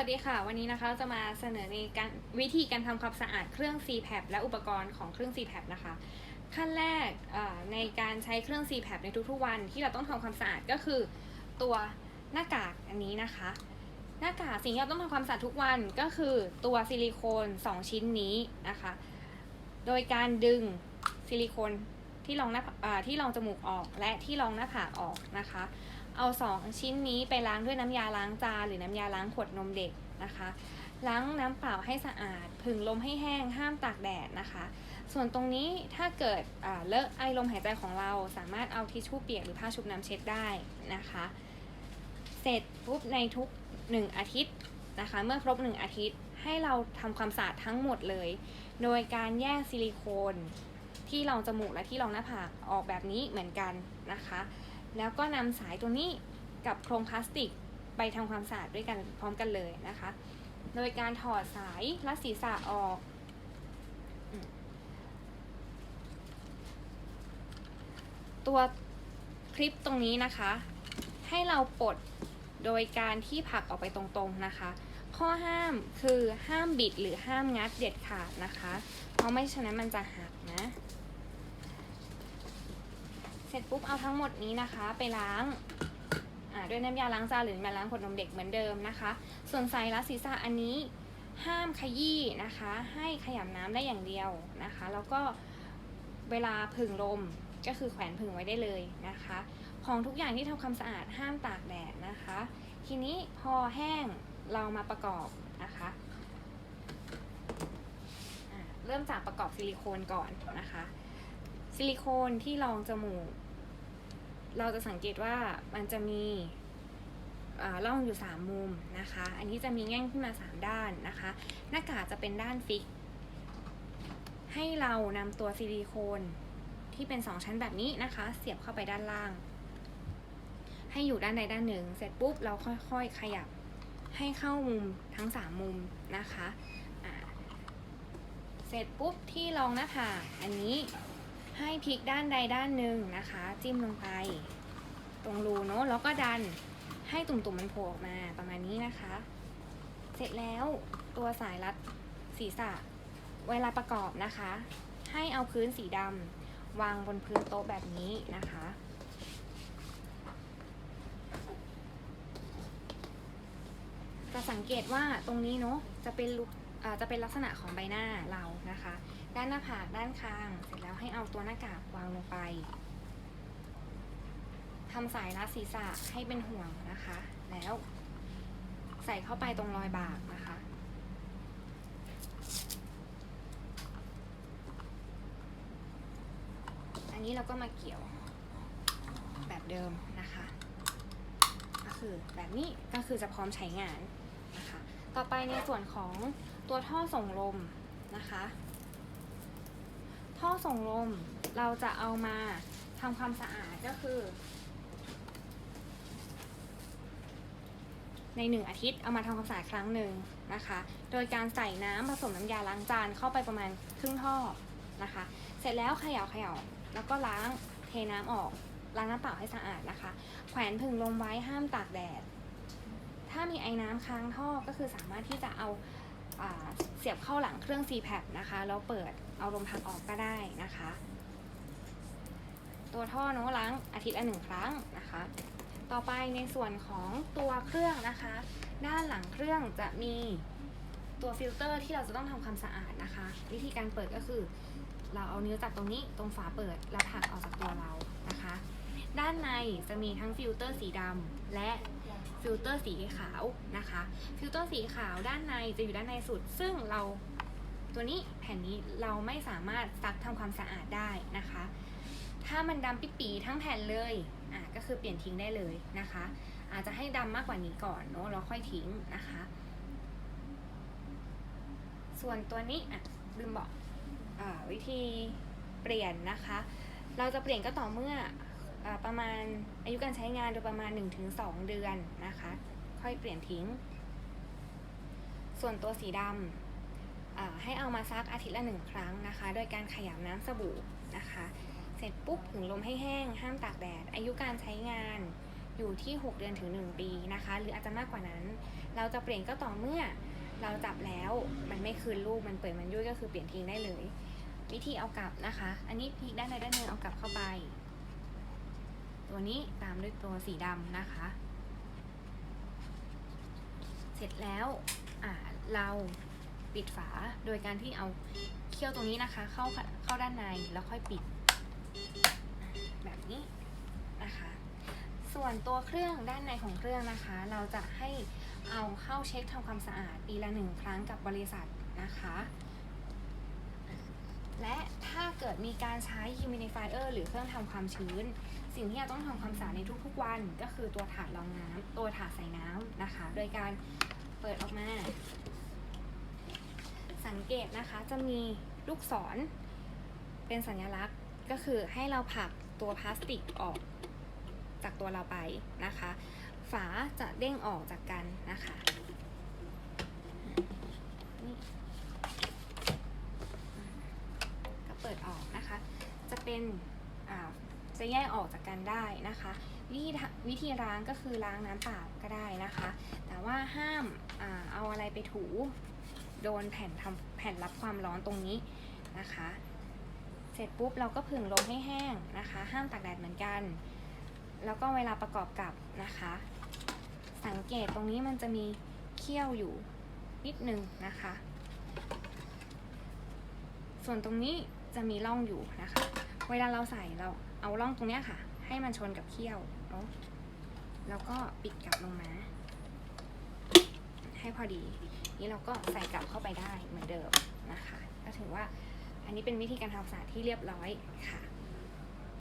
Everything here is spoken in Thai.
วัสดีค่ะ วันนี้นะคะจะมาเสนอในการวิธีการทำความสะอาดเครื่อง CPAP และอุปกรณ์ของเครื่อง CPAP นะคะ ขั้นแรกในการใช้เครื่อง CPAP ในทุกๆวันที่เราต้องทำความสะอาดก็คือ ตัวหน้ากากอันนี้นะคะ หน้ากากสิ่งที่เราต้องทำความสะอาดทุกวันก็คือตัวซิลิโคน 2 ชิ้นนี้นะคะ โดยการดึงซิลิโคน ที่รองหน้าอ่าที่รองจมูกออกและที่รองหน้าผากออกนะคะ เอา 2 ชิ้นนี้ไปล้างด้วยน้ำยาล้างจานหรือน้ำยาล้างขวดนมเด็กนะคะ ล้างน้ำเปล่าให้สะอาด ผึ่งลมให้แห้ง ห้ามตากแดดนะคะ ส่วนตรงนี้ถ้าเกิดเลอะไอลมหายใจของเราสามารถเอาทิชชู่เปียกหรือผ้าชุบน้ำเช็ดได้นะคะ เสร็จปุ๊บในทุก 1 อาทิตย์นะคะ เมื่อครบ 1 อาทิตย์ให้เราทำความสะอาดทั้งหมดเลย โดยการแยกซิลิโคน ที่รองจมูกและที่รองหน้าผากออกแบบนี้เหมือนกันนะคะ แล้วก็นำสายตัวนี้กับโครงพลาสติกไปทำความสะอาดด้วยกันพร้อมกันเลยนะคะ โดยการถอดสายรัดศีรษะออก ตัวคลิปตรงนี้นะคะ ให้เราปลดโดยการที่ผลักออกไปตรงๆนะคะ ข้อห้ามคือห้ามบิดหรือห้ามงัดเด็ดขาดนะคะ เพราะไม่ฉะนั้นมันจะหักนะ เสร็จปุ๊บเอาทั้งหมดนี้นะคะ ไปล้างด้วยน้ำยาล้างจานหรือน้ำยาล้างขวดนมเด็กเหมือนเดิมนะคะ ส่วนสายรัดศีรษะอันนี้ห้ามขยี้นะคะ ให้ขยำน้ำได้อย่างเดียวนะคะ แล้วก็เวลาผึ่งลมก็คือแขวนผึ่งไว้ได้เลยนะคะ ของทุกอย่างที่ทำความสะอาดห้ามตากแดดนะคะ ทีนี้พอแห้งเรามาประกอบนะคะเริ่มจากประกอบซิลิโคนก่อนนะคะ ซิลิโคนที่รองจมูก เราจะสังเกตว่ามันจะมีอ่าร่องอยู่ 3 มุมนะคะ อันนี้จะมีแง่งขึ้นมา 3 ด้านนะคะ หน้ากากจะเป็นด้านฟิก ให้เรานำตัวซิลิโคนที่เป็น 2 ชั้นแบบนี้นะคะ เสียบเข้าไปด้านล่าง ให้อยู่ด้านใดด้านหนึ่ง เสร็จปุ๊บเราค่อยๆขยับให้เข้ามุมทั้ง 3 มุมนะคะ เสร็จปุ๊บที่รองหน้าผากอันนี้ ให้พลิกด้านใดด้านหนึ่งนะคะ จิ้มลงไป ตรงรูเนาะแล้วก็ดันให้ตุ่มๆมันโผล่ออกมาประมาณนี้นะคะ เสร็จแล้วตัวสายรัดศีรษะเวลาประกอบนะคะ ให้เอาพื้นสีดำวางบนพื้นโต๊ะแบบนี้นะคะจะสังเกตว่าตรงนี้เนาะจะเป็นลุก จะเป็นลักษณะของใบหน้าเรานะคะ ด้านหน้าผากด้านคาง เสร็จแล้วให้เอาตัวหน้ากากวางลงไปทำสายรัดศีรษะให้เป็นห่วงนะคะ แล้วใส่เข้าไปตรงรอยบากนะคะ อันนี้เราก็มาเกี่ยวแบบเดิมนะคะ ก็คือแบบนี้ก็คือจะพร้อมใช้งานนะคะ ต่อไปในส่วนของ ตัวท่อส่งลมนะคะ ท่อส่งลมเราจะเอามาทำความสะอาดก็คือ ในหนึ่งอาทิตย์เอามาทำความสะอาดครั้งหนึ่งนะคะ โดยการใส่น้ำผสมน้ำยาล้างจานเข้าไปประมาณครึ่งท่อนะคะ เสร็จแล้วเขย่าเขย่าแล้วก็ล้างเทน้ำออกล้างน้ำเปล่าให้สะอาดนะคะ แขวนผึ่งลมไว้ห้ามตากแดด ถ้ามีไอ้น้ำค้างท่อก็คือสามารถที่จะเอาอ่า เสียบเข้าหลังเครื่อง CPAP นะคะแล้วเปิดเอาลมพัดออกก็ได้นะคะ ตัวท่อเนอะล้างอาทิตย์ละหนึ่งครั้งนะคะ ต่อไปในส่วนของตัวเครื่องนะคะ ด้านหลังเครื่องจะมีตัวฟิลเตอร์ที่เราจะต้องทำความสะอาดนะคะ วิธีการเปิดก็คือ เราเอานิ้วจับตรงนี้ตรงฝาเปิดแล้วผลักออกจากตัวเรานะคะ ด้านในจะมีทั้งฟิลเตอร์สีดำและฟิลเตอร์สีขาวนะคะ ฟิลเตอร์สีขาวด้านในจะอยู่ด้านในสุด ซึ่งเราตัวนี้แผ่นนี้เราไม่สามารถซักทำความสะอาดได้นะคะ ถ้ามันดำปิปีทั้งแผ่นเลยอะก็คือเปลี่ยนทิ้งได้เลยนะคะ อาจจะให้ดำมากกว่านี้ก่อนเนาะแล้วค่อยทิ้งนะคะ ส่วนตัวนี้อะลืมบอกอวิธีเปลี่ยนนะคะ เราจะเปลี่ยนก็ต่อเมื่อ ประมาณอายุการใช้งานโดยประมาณ 1-2 เดือนนะคะ ค่อยเปลี่ยนทิ้ง ส่วนตัวสีดำให้เอามาซักอาทิตย์ละหนึ่งครั้งนะคะ โดยการขยำน้ำสบู่นะคะ เสร็จปุ๊บผึ่งลมให้แห้ง ห้ามตากแดด อายุการใช้งานอยู่ที่ 6 เดือนถึง 1 ปีนะคะ หรืออาจจะมากกว่านั้น เราจะเปลี่ยนก็ต่อเมื่อเราจับแล้วมันไม่คืนลูกมันเปื่อยมันยุ่ยก็คือเปลี่ยนทิ้งได้เลย วิธีเอากลับนะคะ อันนี้พลิกด้านใดด้านหนึ่งเอากลับเข้าไป ตัวนี้ตามด้วยตัวสีดำนะคะ เสร็จแล้วเราปิดฝาโดยการที่เอาเขี้ยวตรงนี้นะคะ เข้าเข้าด้านในแล้วค่อยปิด แบบนี้นะคะ ส่วนตัวเครื่องด้านในของเครื่องนะคะ เราจะให้เอาเข้าเช็คทำความสะอาดปีละหนึ่งครั้งกับบริษัทนะคะ และถ้าเกิดมีการใช้ humidifier หรือเครื่องทำความชื้น สิ่งที่เราต้องทำความสะอาดในทุกๆวันก็คือตัวถาดรองน้ำตัวถาดใส่น้ำนะคะ โดยการเปิดออกมา สังเกตนะคะจะมีลูกศร เป็นสัญลักษณ์ก็คือให้เราผลักตัวพลาสติกออกจากตัวเราไปนะคะ ฝาจะเด้งออกจากกันนะคะก็เปิดออกนะคะ จะเป็น จะแยกออกจากกันได้นะคะวิธีวิธีล้างก็คือล้างน้ำเปล่าก็ได้นะคะ แต่ว่าห้ามอาเอาอะไรไปถูโดนแผ่นทำแผ่นรับความร้อนตรงนี้นะคะ เสร็จปุ๊บเราก็ผึ่งลมให้แห้งนะคะ ห้ามตากแดดเหมือนกัน แล้วก็เวลาประกอบกับนะคะ สังเกตตรงนี้มันจะมีเขี้ยวอยู่นิดนึงนะคะ ส่วนตรงนี้จะมีร่องอยู่นะคะ เวลาเราใส่เรา เอาร่องตรงเนี้ยค่ะ ให้มันชนกับเขี้ยวเนาะแล้วก็ปิดกลับลงมา ให้พอดี นี่เราก็ใส่กลับเข้าไปได้เหมือนเดิมนะคะ ก็ถือว่าอันนี้เป็นวิธีการทำควาสะอาดที่เรียบร้อยค่ะ